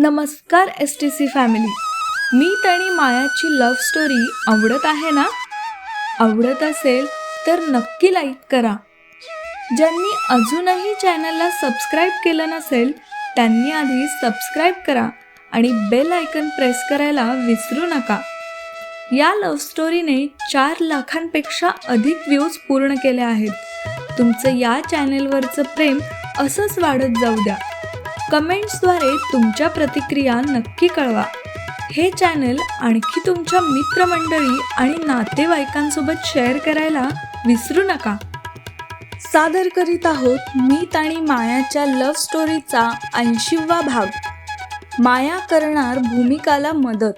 नमस्कार S T C family मी आणि मायाची लव्ह स्टोरी आवडत आहे ना? आवडत असेल तर नक्की लाईक करा. ज्यांनी अजूनही चॅनलला सबस्क्राईब केलं नसेल त्यांनी आधी सबस्क्राईब करा आणि बेल आयकन प्रेस करायला विसरू नका. या लव्ह स्टोरीने चार लाखांपेक्षा अधिक व्ह्यूज पूर्ण केले आहेत. तुमचं या चॅनेलवरचं प्रेम असंच वाढत जाऊ द्या. कमेंट्सद्वारे तुमच्या प्रतिक्रिया नक्की कळवा. हे चॅनल आणखी तुमच्या मित्रमंडळी आणि नातेवाईकांसोबत शेअर करायला विसरू नका. सादर करीत आहोत मीत आणि मायाच्या लव्ह स्टोरीचा ऐंशीवा भाग. माया करणार भूमिकाला मदत.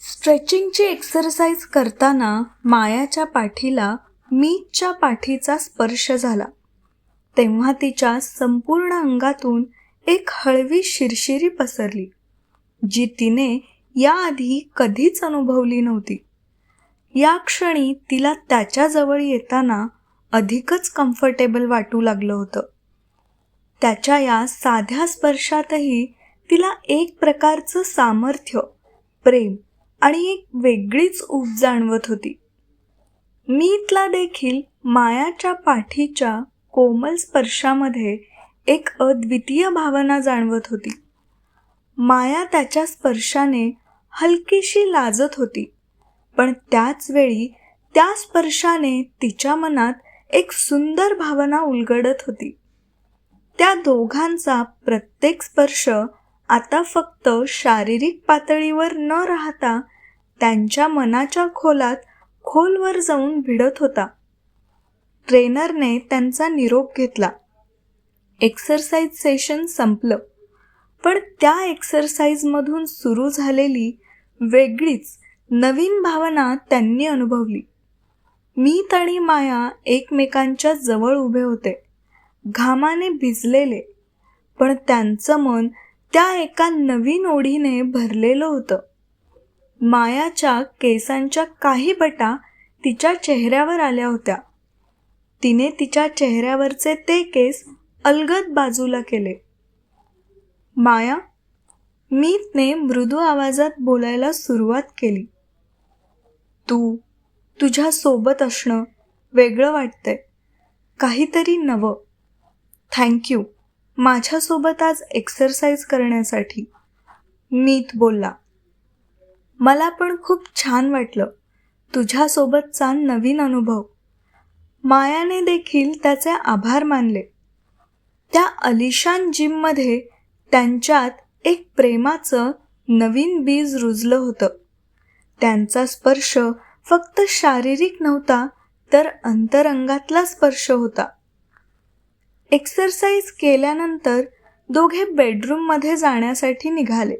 स्ट्रेचिंगची एक्सरसाइज करताना मायाच्या पाठीला मीतच्या पाठीचा स्पर्श झाला. तेव्हा तिच्या संपूर्ण अंगातून एक हळवी शिरशिरी पसरली जी तिने याआधी कधीच अनुभवली नव्हती. या क्षणी तिला त्याच्याजवळ येताना अधिकच कम्फर्टेबल वाटू लागलं होतं. त्याच्या या साध्या स्पर्शातही तिला एक प्रकारचं सामर्थ्य प्रेम आणि एक वेगळीच ऊब जाणवत होती. मी मीतला देखील मायाच्या पाठीच्या कोमल स्पर्शामध्ये एक अद्वितीय भावना जाणवत होती. माया त्याच्या स्पर्शाने हलकीशी लाजत होती पण त्याच वेळी त्या स्पर्शाने तिच्या मनात एक सुंदर भावना उलगडत होती. त्या दोघांचा प्रत्येक स्पर्श आता फक्त शारीरिक पातळीवर न राहता त्यांच्या मनाच्या खोलात खोलवर जाऊन भिडत होता. ट्रेनरने त्यांचा निरोप घेतला. एक्सरसाइज सेशन संपलं. पण त्या एक्सरसाइजमधून सुरू झालेली वेगळीच नवीन भावना त्यांनी अनुभवली. मीत आणि माया एकमेकांच्या जवळ उभे होते. घामाने भिजलेले. पण त्यांचं मन त्या एका नवीन ओढीने भरलेलं होतं. मायाच्या केसांच्या काही बटा तिच्या चेहऱ्यावर आल्या होत्या. तिने तिच्या चेहऱ्यावरचे ते केस अलगद बाजूला केले. माया मीतने मृदू आवाजात बोलायला सुरुवात केली. तू तुझ्या सोबत असणं वेगळं वाटतंय. काहीतरी नवं. थँक्यू माझ्यासोबत आज एक्सरसाइज करण्यासाठी. मीत बोलला. मला पण खूप छान वाटलं. तुझ्यासोबतचा नवीन अनुभव. मायाने देखील त्याचे आभार मानले. त्या अलिशान जिममध्ये त्यांच्यात एक प्रेमाचं नवीन बीज रुजलं होतं. त्यांचा स्पर्श फक्त शारीरिक नव्हता तर अंतरंगातला स्पर्श होता. एक्सरसाइज केल्यानंतर दोघे बेडरूममध्ये जाण्यासाठी निघाले.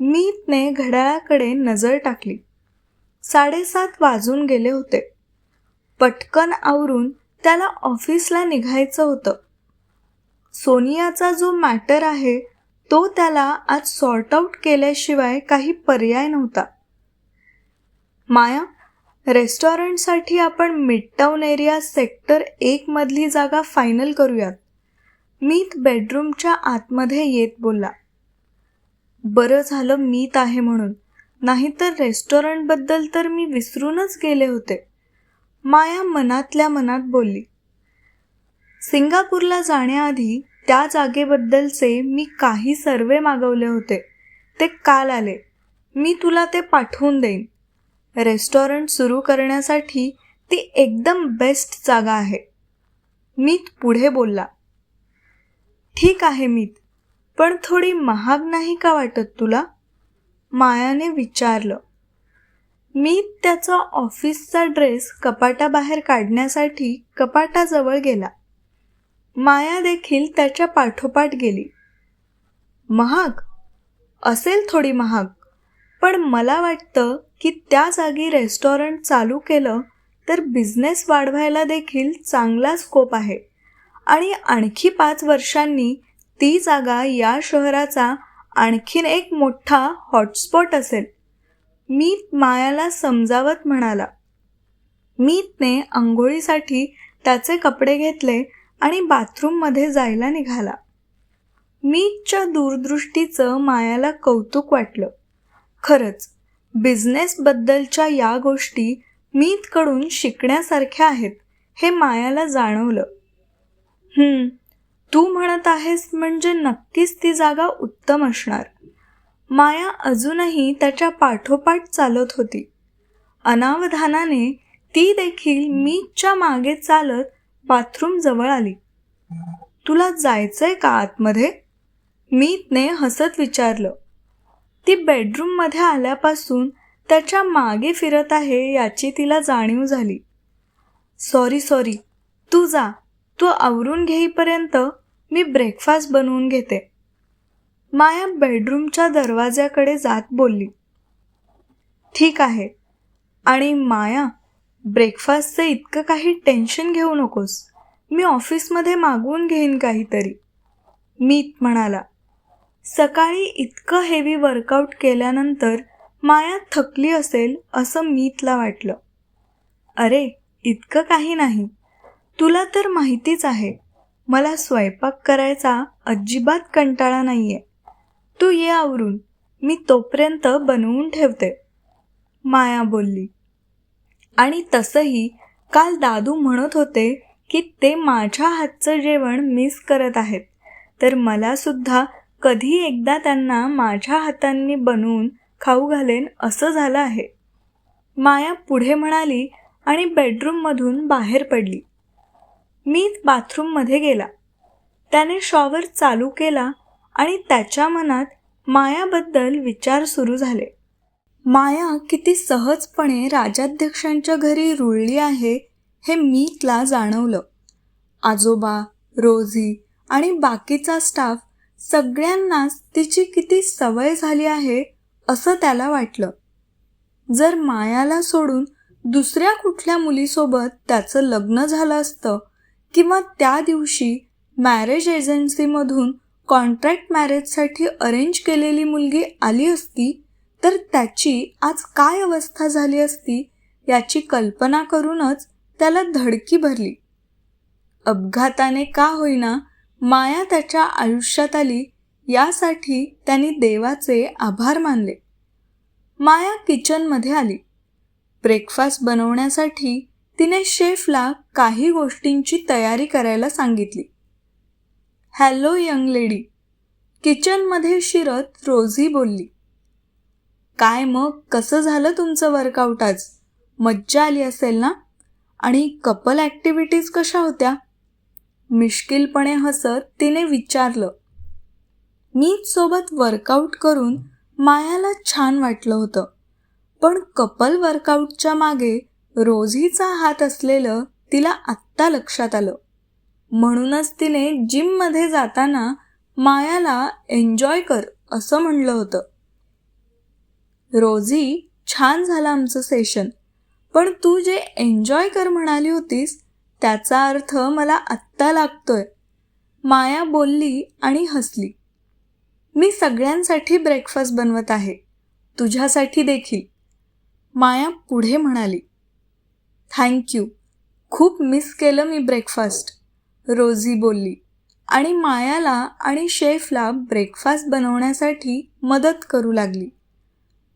मीतने घड्याळाकडे नजर टाकली. साडेसात वाजून गेले होते. पटकन आवरून त्याला ऑफिसला निघायचं होतं. सोनियाचा जो मॅटर आहे तो त्याला आज सॉर्ट आऊट केल्याशिवाय काही पर्याय नव्हता. माया रेस्टॉरंटसाठी आपण मिडटाऊन एरिया सेक्टर एकमधली जागा फायनल करूयात. मीत बेडरूमच्या आतमध्ये येत बोलला. बरं झालं मीत आहे म्हणून नाहीतर रेस्टॉरंटबद्दल तर मी विसरूनच गेले होते. माया मनातल्या मनात बोलली. सिंगापूरला जाण्याआधी त्या जागेबद्दलचे मी काही सर्वे मागवले होते. ते काल आले. मी तुला ते पाठवून देईन. रेस्टॉरंट सुरू करण्यासाठी ती एकदम बेस्ट जागा आहे. मीत पुढे बोलला. ठीक आहे मीत. पण थोडी महाग नाही का वाटत तुला? मायाने विचारलं. मी त्याचा ऑफिसचा ड्रेस कपाटाबाहेर काढण्यासाठी कपाटाजवळ गेला. माया देखील त्याच्या पाठोपाठ गेली. महाग? असेल थोडी महाग. पण मला वाटतं की त्या जागी रेस्टॉरंट चालू केलं तर बिझनेस वाढवायला देखील चांगला स्कोप आहे. आणि आणखी पाच वर्षांनी ती जागा या शहराचा आणखीन एक मोठा हॉटस्पॉट असेल. मीत मायाला समजावत म्हणाला. मीतने आंघोळीसाठी त्याचे कपडे घेतले आणि बाथरूममध्ये जायला निघाला. मीतच्या दूरदृष्टीचं मायाला कौतुक वाटलं. खरंच बिझनेसबद्दलच्या या गोष्टी मीतकडून शिकण्यासारख्या आहेत हे मायाला जाणवलं. हम्म तू म्हणत आहेस म्हणजे नक्कीच ती जागा उत्तम असणार. माया अजूनही त्याच्या पाठोपाठ चालत होती. अनावधानाने ती देखील मीच्या मागे चालत बाथरूम जवळ आली. तुला जायचंय का आतमध्ये? मीतने हसत विचारलं. ती बेडरूममध्ये आल्यापासून त्याच्यामागे फिरत आहे याची तिला जाणीव झाली. Sorry sorry. तू जा. तू आवरून घेईपर्यंत मी ब्रेकफास्ट बनवून घेते. माया बेडरूमच्या दरवाज्याकडे जात बोलली. ठीक आहे. आणि माया ब्रेकफास्टचं इतकं काही टेन्शन घेऊ नकोस. मी ऑफिसमध्ये मागवून घेईन काहीतरी. मीत म्हणाला. सकाळी इतकं हेवी वर्कआउट केल्यानंतर माया थकली असेल असं मीतला वाटलं. अरे इतकं काही नाही. तुला तर माहितीच आहे. मला स्वयंपाक करायचा अजिबात कंटाळा नाही आहे तू ये आवरून. मी तोपर्यंत बनवून ठेवते. माया बोलली. आणि तसंही काल दादू म्हणत होते की ते माझ्या हातचं जेवण मिस करत आहेत. तर मला सुद्धा कधी एकदा त्यांना माझ्या हातांनी बनवून खाऊ घालेन असं झालं आहे. माया पुढे म्हणाली आणि बेडरूममधून बाहेर पडली. मीच बाथरूममध्ये गेला. त्याने शॉवर चालू केला आणि त्याच्या मनात मायाबद्दल विचार सुरू झाले. माया किती सहजपणे राजाध्यक्षांच्या घरी रुळली आहे हे मीतला जाणवलं. आजोबा रोझी आणि बाकीचा स्टाफ सगळ्यांनाच तिची किती सवय झाली आहे असं त्याला वाटलं. जर मायाला सोडून दुसऱ्या कुठल्या मुलीसोबत त्याचं लग्न झालं असतं किंवा त्या दिवशी मॅरेज एजन्सीमधून कॉन्ट्रॅक्ट मॅरेजसाठी अरेंज केलेली मुलगी आली असती तर त्याची आज काय अवस्था झाली असती याची कल्पना करूनच त्याला धडकी भरली. अपघाताने का होईना माया त्याच्या आयुष्यात आली यासाठी त्यांनी देवाचे आभार मानले. माया किचनमध्ये आली. ब्रेकफास्ट बनवण्यासाठी तिने शेफला काही गोष्टींची तयारी करायला सांगितली. Hello young lady. किचनमध्ये शिरत रोझी बोलली. काय मग? कसं झालं तुमचं वर्कआउट आज? मज्जा आली असेल ना? आणि कपल ॲक्टिव्हिटीज कशा होत्या? मिश्किलपणे हसत तिने विचारलं. मीच सोबत वर्कआउट करून मायाला छान वाटलं होतं. पण कपल वर्कआउटच्या मागे रोजीचा हात असलेलं तिला आत्ता लक्षात आलं. म्हणूनच तिने जिममध्ये जाताना मायाला एन्जॉय कर असं म्हणलं होतं. रोजी छान झालं आमचं सेशन पण तू जे एन्जॉय कर म्हणाली होतीस त्याचा अर्थ मला आत्ता लागतोय. माया बोलली आणि हसली. मी सगळ्यांसाठी ब्रेकफास्ट बनवत आहे तुझ्यासाठी देखील. माया पुढे म्हणाली थँक्यू खूप मिस केलं मी ब्रेकफास्ट. रोझी बोलली. आणि मायाला आणि शेफला ब्रेकफास्ट बनवण्यासाठी मदत करू लागली.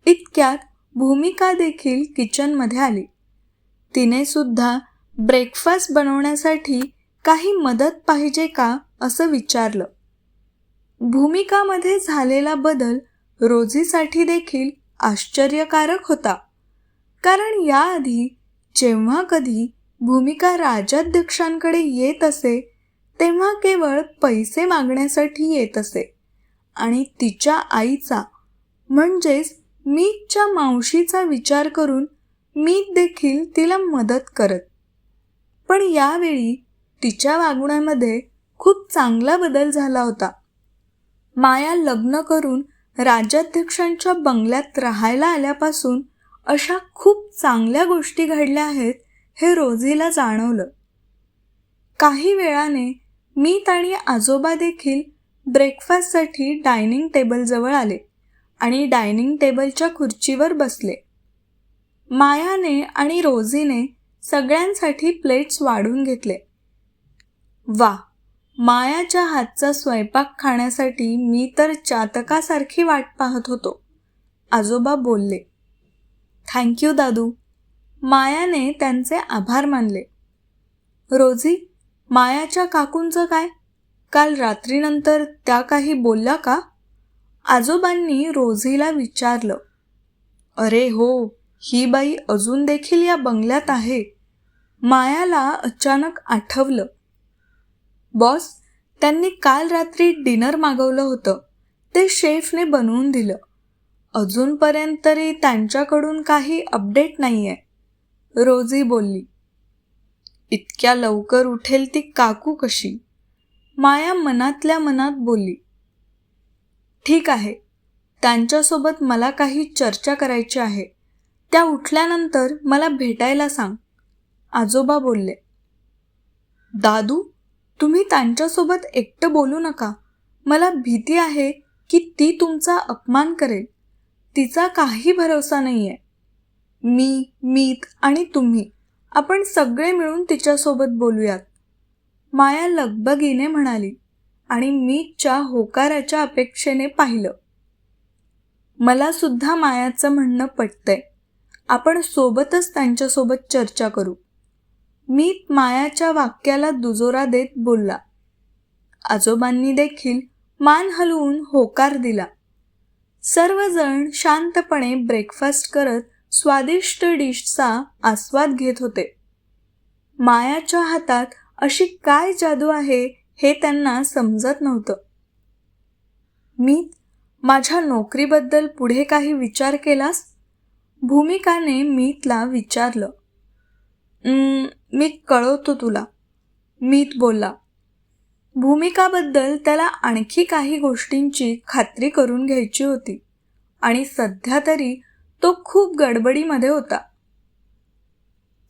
इतक्यात भूमिका देखील किचनमध्ये आली. तिने सुद्धा ब्रेकफास्ट बनवण्यासाठी काही मदत पाहिजे का असं विचारलं. भूमिकामध्ये झालेला बदल रोजीसाठी देखील आश्चर्यकारक होता. कारण याआधी जेव्हा कधी भूमिका राजाध्यक्षांकडे येत असे तेव्हा केवळ पैसे मागण्यासाठी येत असे. आणि तिच्या आईचा म्हणजेच मीतच्या मावशीचा विचार करून मीत देखील तिला मदत करत. पण यावेळी तिच्या वागण्यामध्ये खूप चांगला बदल झाला होता. माया लग्न करून राजाध्यक्षांच्या बंगल्यात राहायला आल्यापासून अशा खूप चांगल्या गोष्टी घडल्या आहेत हे रोजीला जाणवलं. काही वेळाने मी आणि आजोबा देखील ब्रेकफास्टसाठी डायनिंग टेबलजवळ आले आणि डायनिंग टेबलच्या खुर्चीवर बसले. मायाने आणि रोजीने सगळ्यांसाठी प्लेट्स वाढून घेतले. वा मायाच्या हातचा स्वयंपाक खाण्यासाठी मी तर चातकासारखी वाट पाहत होतो आजोबा बोलले. थँक्यू दादू. मायाने त्यांचे आभार मानले. रोझी मायाच्या काकूंचं काय? काल रात्रीनंतर त्या काही बोलल्या का? आजोबांनी रोझीला विचारलं. अरे हो ही बाई अजून देखील या बंगल्यात आहे. मायाला अचानक आठवलं. बॉस त्यांनी काल रात्री डिनर मागवलं होतं. ते शेफने बनवून दिलं. अजूनपर्यंत तरी त्यांच्याकडून काही अपडेट नाही आहे रोजी बोलली इतक्या लवकर उठेल ती काकू कशी? माया मनातल्या मनात बोलली ठीक आहे त्यांच्यासोबत मला काही चर्चा करायची आहे. त्या उठल्यानंतर मला भेटायला सांग. आजोबा बोलले दादू तुम्ही त्यांच्यासोबत एकटं बोलू नका. मला भीती आहे की ती तुमचा अपमान करेल. तिचा काही भरोसा नाही आहे मी मीत आणि तुम्ही. आपण सगळे मिळून तिच्यासोबत बोलूयात. माया लगबगीने म्हणाली आणि मीतच्या होकाराच्या अपेक्षेने पाहिलं. मला सुद्धा मायाचं म्हणणं पटतंय. आपण सोबतच त्यांच्यासोबत चर्चा करू. मीत मायाच्या वाक्याला दुजोरा देत बोलला. आजोबांनी देखील मान हलवून होकार दिला. सर्वजण शांतपणे ब्रेकफास्ट करत स्वादिष्ट डिशचा आस्वाद घेत होते. मायाच्या हातात अशी काय जादू आहे हे त्यांना समजत नव्हतं. मी माझ्या नोकरीबद्दल पुढे काही विचार केलास? भूमिकाने मीतला विचारलं. मी कळवतो तुला मीत बोलला. भूमिकाबद्दल त्याला आणखी काही गोष्टींची खात्री करून घ्यायची होती आणि सध्या तरी तो खूप गडबडीमध्ये होता.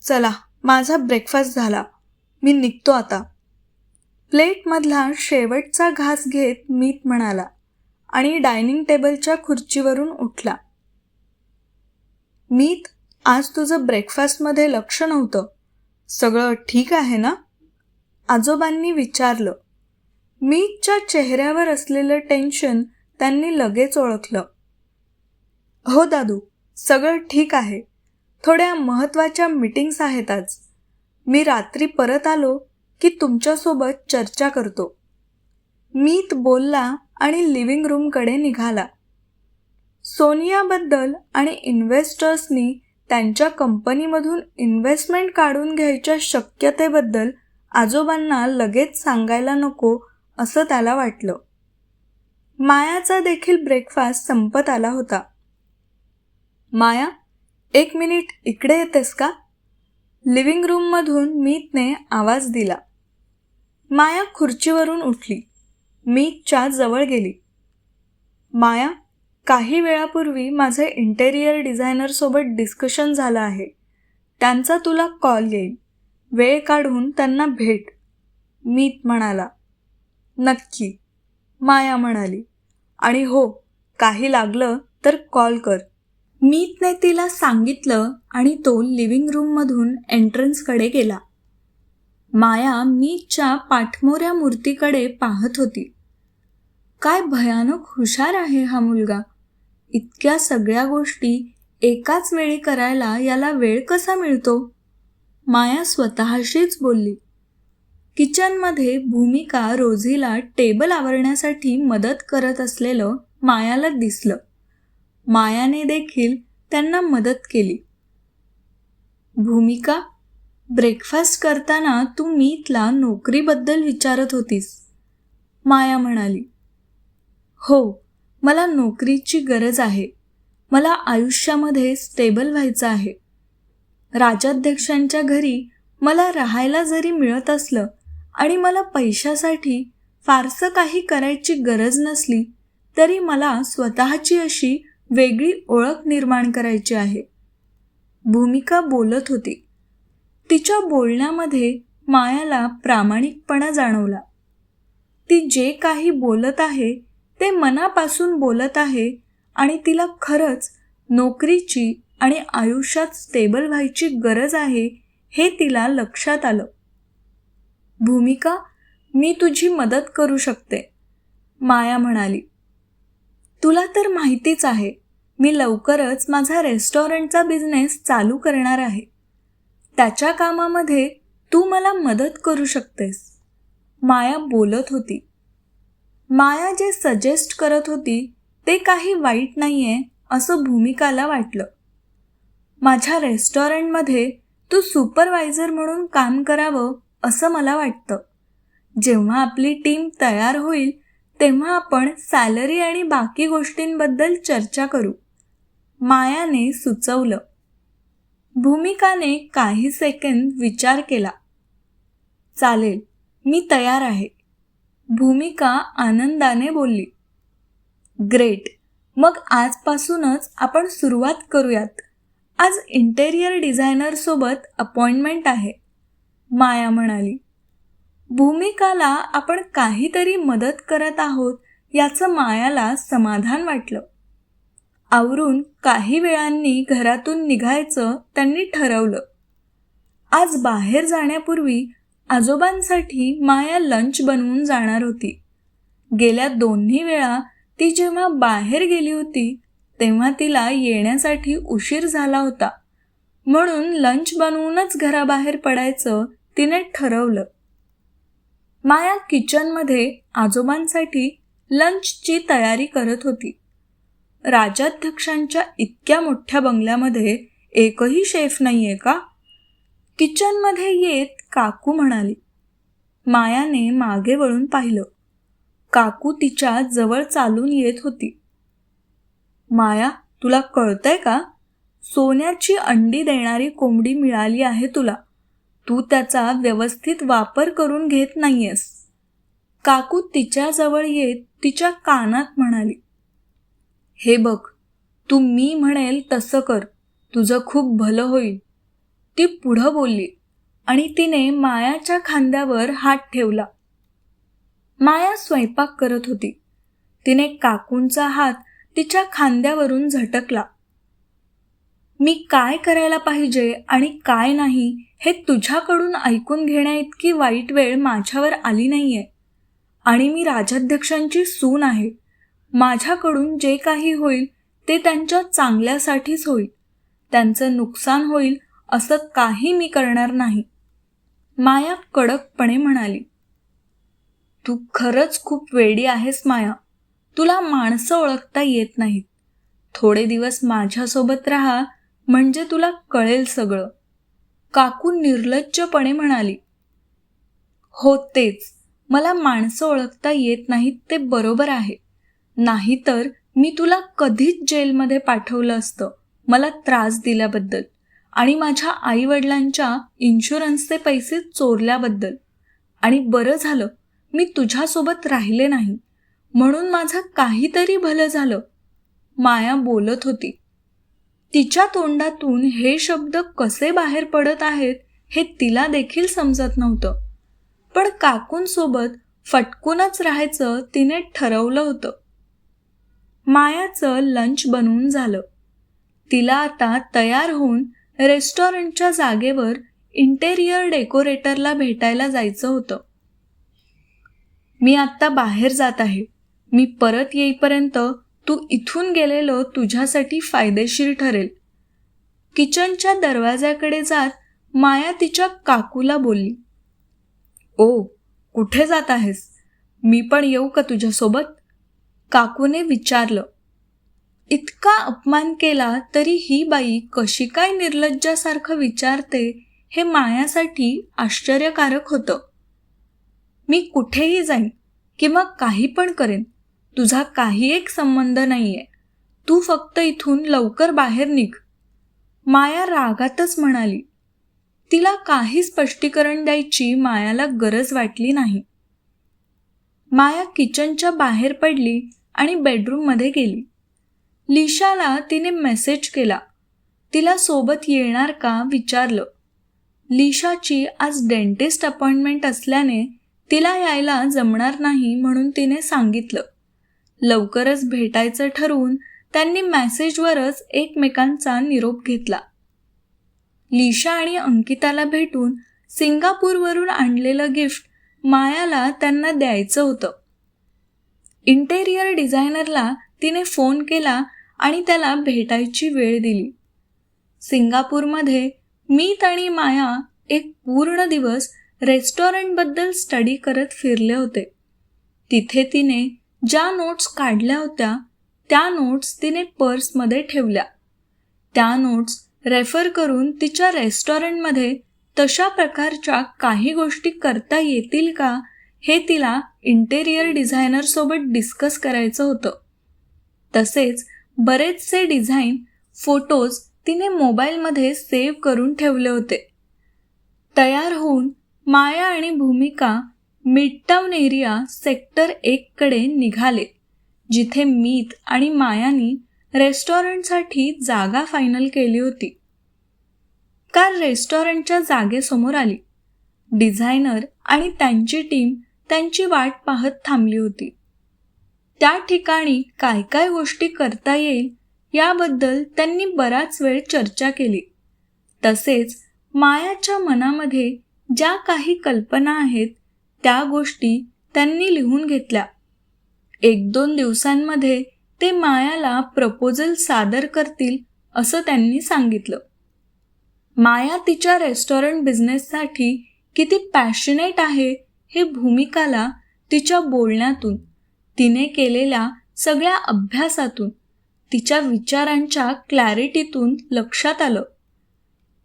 चला माझा ब्रेकफास्ट झाला. मी निघतो आता. प्लेटमधला शेवटचा घास घेत मीत म्हणाला आणि डायनिंग टेबलच्या खुर्चीवरून उठला. मीत आज तुझं ब्रेकफास्टमध्ये लक्ष नव्हतं. सगळं ठीक आहे ना? आजोबांनी विचारलं. मीतच्या चेहऱ्यावर असलेलं टेन्शन त्यांनी लगेच ओळखलं. हो दादू. सगळं ठीक आहे. थोड्या महत्त्वाच्या मीटिंग्स आहेत आज. मी रात्री परत आलो की तुमच्यासोबत चर्चा करतो. मीत बोलला आणि लिव्हिंग रूमकडे निघाला. सोनियाबद्दल आणि इन्व्हेस्टर्सनी त्यांच्या कंपनीमधून इन्व्हेस्टमेंट काढून घ्यायच्या शक्यतेबद्दल आजोबांना लगेच सांगायला नको असं त्याला वाटलं. मायाचा देखील ब्रेकफास्ट संपत आला होता. माया एक मिनिट इकडे येतेस का? लिव्हिंग रूममधून मीतने आवाज दिला. माया खुर्चीवरून उठली. मीतच्या जवळ गेली. माया काही वेळापूर्वी माझे इंटेरियर डिझायनरसोबत डिस्कशन झालं आहे. त्यांचा तुला कॉल येईल. वेळ काढून त्यांना भेट. मीत म्हणाला. नक्की. माया म्हणाली. आणि हो काही लागलं तर कॉल कर. मीतने तिला सांगितलं आणि तो लिव्हिंग रूममधून एंट्रन्सकडे गेला. माया मीतच्या पाठमोऱ्या मूर्तीकडे पाहत होती. काय भयानक हुशार आहे हा मुलगा. इतक्या सगळ्या गोष्टी एकाच वेळी करायला याला वेळ कसा मिळतो? माया स्वतःशीच बोलली. किचनमध्ये भूमिका रोझीला टेबल आवरण्यासाठी मदत करत असलेलं मायाला दिसलं. मायाने देखील त्यांना मदत केली. भूमिका ब्रेकफास्ट करताना तू मीतला नोकरीबद्दल विचारत होतीस माया म्हणाली. हो मला नोकरीची गरज आहे. मला आयुष्यामध्ये स्टेबल व्हायचं आहे. राजाध्यक्षांच्या घरी मला राहायला जरी मिळत असलं आणि मला पैशासाठी फारसं काही करायची गरज नसली तरी मला स्वतःची अशी वेगळी ओळख निर्माण करायची आहे. भूमिका बोलत होती. तिच्या बोलण्यामध्ये मायाला प्रामाणिकपणा जाणवला. ती जे काही बोलत आहे ते मनापासून बोलत आहे आणि तिला खरंच नोकरीची आणि आयुष्यात स्टेबल व्हायची गरज आहे हे तिला लक्षात आलं. भूमिका मी तुझी मदत करू शकते माया म्हणाली. तुला तर माहितीच आहे मी लवकरच माझा रेस्टॉरंटचा बिझनेस चालू करणार आहे. त्याच्या कामामध्ये तू मला मदत करू शकतेस. माया बोलत होती. माया जे सजेस्ट करत होती ते काही वाईट नाही आहे असं भूमिकाला वाटलं. माझ्या रेस्टॉरंटमध्ये तू सुपरवायझर म्हणून काम करावं असं मला वाटतं. जेव्हा आपली टीम तयार होईल तेव्हा आपण सॅलरी आणि बाकी गोष्टींबद्दल चर्चा करू. मायाने सुचवलं. भूमिकाने काही सेकंद विचार केला. चालेल मी तयार आहे. भूमिका आनंदाने बोलली. ग्रेट मग आजपासूनच आपण सुरुवात करूयात. आज इंटेरियर डिझायनरसोबत अपॉइंटमेंट आहे. माया म्हणाली भूमिकाला आपण काहीतरी मदत करत आहोत याचं मायाला समाधान वाटलं. आवरून काही वेळांनी घरातून निघायचं त्यांनी ठरवलं. आज बाहेर जाण्यापूर्वी आजोबांसाठी माया लंच बनवून जाणार होती. गेल्या दोन्ही वेळा ती जेव्हा बाहेर गेली होती तेव्हा तिला येण्यासाठी उशीर झाला होता. म्हणून लंच बनवूनच घराबाहेर पडायचं तिने ठरवलं. माया किचनमध्ये आजोबांसाठी लंचची तयारी करत होती. राजाध्यक्षांच्या इतक्या मोठ्या बंगल्यामध्ये एकही शेफ नाहीये का? किचनमध्ये येत काकू म्हणाली. मायाने मागे वळून पाहिलं. काकू तिच्या जवळ चालून येत होती. माया तुला कळतंय का? सोन्याची अंडी देणारी कोंबडी मिळाली आहे तुला. तू त्याचा व्यवस्थित वापर करून घेत नाहीयेस. काकू तिच्याजवळ येत तिच्या कानात म्हणाली. हे बघ तू मी म्हणेल तसं कर तुझं खूप भलं होईल. ती पुढं बोलली आणि तिने मायाच्या खांद्यावर हात ठेवला. माया स्वयंपाक करत होती. तिने काकूंचा हात तिच्या खांद्यावरून झटकला. मी काय करायला पाहिजे आणि काय नाही हे तुझ्याकडून ऐकून घेण्या इतकी वाईट वेळ माझ्यावर आली नाहीये. आणि मी राजाध्यक्षांची सून आहे. माझ्याकडून जे काही होईल ते त्यांच्या चांगल्यासाठीच होईल. त्यांचं नुकसान होईल असं काही मी करणार नाही. माया कडकपणे म्हणाली. तू खरंच खूप वेडी आहेस माया. तुला माणसं ओळखता येत नाहीत. थोडे दिवस माझ्यासोबत राहा म्हणजे तुला कळेल सगळं. काकू निर्लज्जपणे म्हणाली. हो तेच. मला माणसं ओळखता येत नाहीत ते बरोबर आहे. नाहीतर मी तुला कधीच जेलमध्ये पाठवलं असतं. मला त्रास दिल्याबद्दल आणि माझ्या आईवडिलांच्या इन्शुरन्सचे पैसे चोरल्याबद्दल. आणि बरं झालं मी तुझ्यासोबत राहिले नाही. म्हणून माझं काहीतरी भलं झालं. माया बोलत होती. तिच्या तोंडातून हे शब्द कसे बाहेर पडत आहेत हे तिला देखील समजत नव्हतं. पण काकूंसोबत फटकूनच राहायचं तिने ठरवलं होतं. मायाचं लंच बनवून झालं. तिला आता तयार होऊन रेस्टॉरंटच्या जागेवर इंटेरियर डेकोरेटरला भेटायला जायचं होतं. मी आत्ता बाहेर जात आहे. मी परत येईपर्यंत तू इथून गेलेलो तुझ्यासाठी फायदेशीर ठरेल. किचनच्या दरवाजाकडे जात माया तिच्या काकूला बोलली ओ कुठे जात आहेस? मी पण येऊ का तुझ्यासोबत? काकूने विचारलं इतका अपमान केला तरी ही बाई कशी काय निर्लज्जासारखं विचारते हे मायासाठी आश्चर्यकारक होतं. मी कुठेही जाईन किंवा काही पण करेन तुझा काही एक संबंध नाहीये. तू फक्त इथून लवकर बाहेर निघ. माया रागातच म्हणाली तिला काही स्पष्टीकरण द्यायची मायाला गरज वाटली नाही. माया किचनच्या बाहेर पडली आणि बेडरूममध्ये गेली. लिशाला तिने मेसेज केला. तिला सोबत येणार का विचारलं. लिशाची आज डेंटिस्ट अपॉइंटमेंट असल्याने तिला यायला जमणार नाही म्हणून तिने सांगितलं. लवकरच भेटायचं ठरवून त्यांनी मेसेजवरच एकमेकांचा निरोप घेतला. लिशा आणि अंकिताला भेटून सिंगापूरवरून आणलेलं गिफ्ट मायाला त्यांना द्यायचं होतं. इंटेरियर डिझायनरला तिने फोन केला आणि त्याला भेटायची वेळ दिली. सिंगापूरमध्ये मीत आणि माया एक पूर्ण दिवस रेस्टॉरंटबद्दल स्टडी करत फिरले होते. तिथे तिने ज्या नोट्स काढल्या होत्या त्या नोट्स तिने पर्समध्ये ठेवल्या. त्या नोट्स रेफर करून तिच्या रेस्टॉरंटमध्ये तशा प्रकारच्या काही गोष्टी करता येतील का हे तिला इंटेरियर डिझायनरसोबत डिस्कस करायचं होतं. तसेच बरेचसे डिझाईन फोटोज तिने मोबाईलमध्ये सेव्ह करून ठेवले होते. तयार होऊन माया आणि भूमिका मिडटाऊन एरिया सेक्टर एककडे निघाले जिथे मीत आणि मायानी रेस्टॉरंटसाठी जागा फायनल केली होती. कार रेस्टॉरंटच्या जागेसमोर आली. डिझायनर आणि त्यांची टीम त्यांची वाट पाहत थांबली होती. त्या ठिकाणी काय काय गोष्टी करता येईल याबद्दल त्यांनी बराच वेळ चर्चा केली. तसेच मायाच्या मनामध्ये ज्या काही कल्पना आहेत त्या गोष्टी त्यांनी लिहून घेतल्या. एक दोन दिवसांमध्ये ते मायाला प्रपोजल सादर करतील असं त्यांनी सांगितलं. माया तिच्या रेस्टॉरंट बिझनेससाठी किती पॅशनेट आहे हे भूमिकाला तिच्या बोलण्यातून तिने केलेल्या सगळ्या अभ्यासातून तिच्या विचारांच्या क्लॅरिटीतून लक्षात आलं.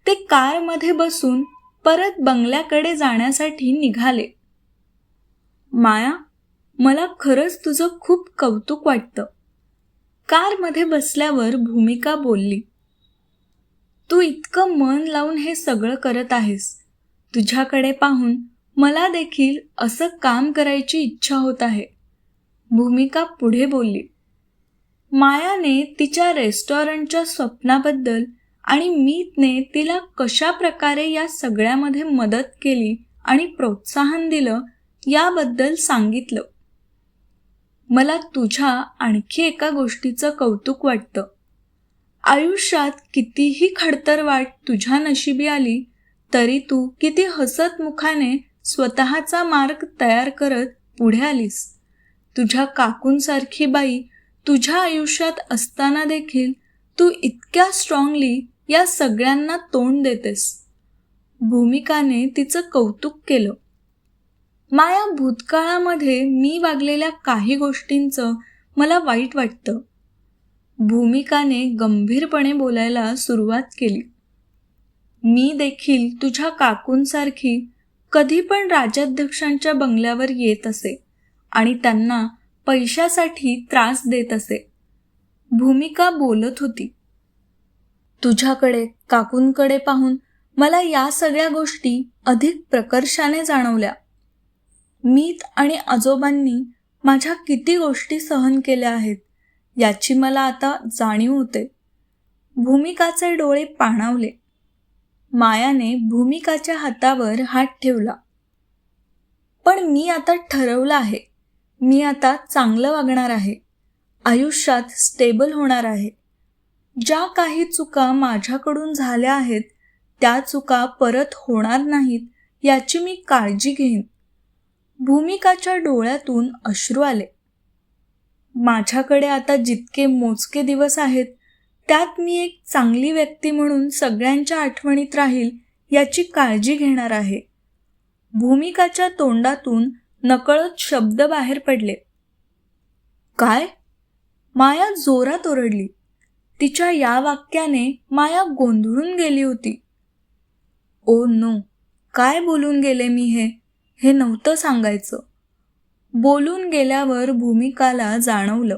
ते कारमध्ये बसून परत बंगल्याकडे जाण्यासाठी निघाले. माया मला खरंच तुझं खूप कौतुक वाटतं. कारमध्ये बसल्यावर भूमिका बोलली तू इतकं मन लावून हे सगळं करत आहेस. तुझ्याकडे पाहून मला देखील असं काम करायची इच्छा होत आहे. भूमिका पुढे बोलली. मायाने तिच्या रेस्टॉरंटच्या स्वप्नाबद्दल आणि मीतने तिला कशा प्रकारे या सगळ्यामध्ये मदत केली आणि प्रोत्साहन दिलं याबद्दल सांगितलं. मला तुझ्या आणखी एका गोष्टीचं कौतुक वाटतं. आयुष्यात कितीही खडतर वाट तुझ्या नशिबी आली तरी तू किती हसत मुखाने स्वतःचा मार्ग तयार करत पुढे आलीस. तुझ्या काकूंसारखी बाई तुझ्या आयुष्यात असताना देखील तू इतक्या स्ट्रॉंगली या सगळ्यांना तोंड देतेस. भूमिकाने तिचं कौतुक केलं. माया भूतकाळामध्ये मी वागलेल्या काही गोष्टींचं मला वाईट वाटतं. भूमिकाने गंभीरपणे बोलायला सुरुवात केली. मी देखील तुझ्या काकूंसारखी कधी पण राजाध्यक्षांच्या बंगल्यावर येत असे आणि त्यांना पैशासाठी त्रास देत असे. भूमिका बोलत होती. तुझ्याकडे काकूंकडे पाहून मला या सगळ्या गोष्टी अधिक प्रकर्षाने जाणवल्या. मीत आणि आजोबांनी माझ्या किती गोष्टी सहन केल्या आहेत याची मला आता जाणीव होते. भूमिकाचे डोळे पाणावले. मायाने भूमिकाच्या हातावर हात ठेवला. पण मी आता ठरवलं आहे. मी आता चांगलं वागणार आहे. आयुष्यात स्टेबल होणार आहे. ज्या काही चुका माझ्याकडून झाल्या आहेत त्या चुका परत होणार नाहीत याची मी काळजी घेईन. भूमिकाच्या डोळ्यातून अश्रू आले. माझ्याकडे आता जितके मोजके दिवस आहेत त्यात मी एक चांगली व्यक्ती म्हणून सगळ्यांच्या आठवणीत राहील याची काळजी घेणार आहे. भूमिकाच्या तोंडातून नकळत शब्द बाहेर पडले. काय? माया जोरात ओरडली. तिच्या या वाक्याने माया गोंधळून गेली होती. Oh no. काय बोलून गेले मी हे? हे नव्हतं सांगायचं. बोलून गेल्यावर भूमिकाला जाणवलं.